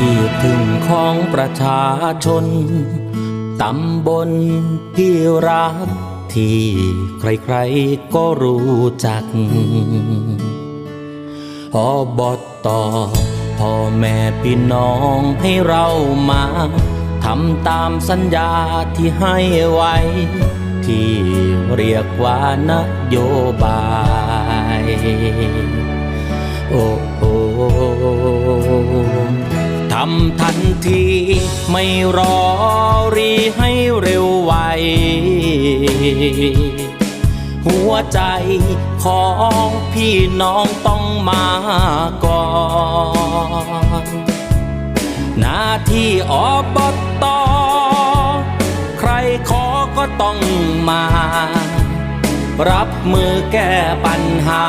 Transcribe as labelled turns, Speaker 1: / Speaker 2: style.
Speaker 1: ที่พึ่งของประชาชน ตำบลที่รัก ที่ใครๆก็รู้จักอบตพ่อแม่พี่น้องให้เรามาทำตามสัญญาที่ให้ไว้ ที่เรียกว่านโยบายำทันที ไม่รอรีให้เร็วไว หัวใจของพี่น้องต้องมาก่อน หน้าที่อบตใครขอก็ต้องมา รับมือแก้ปัญหา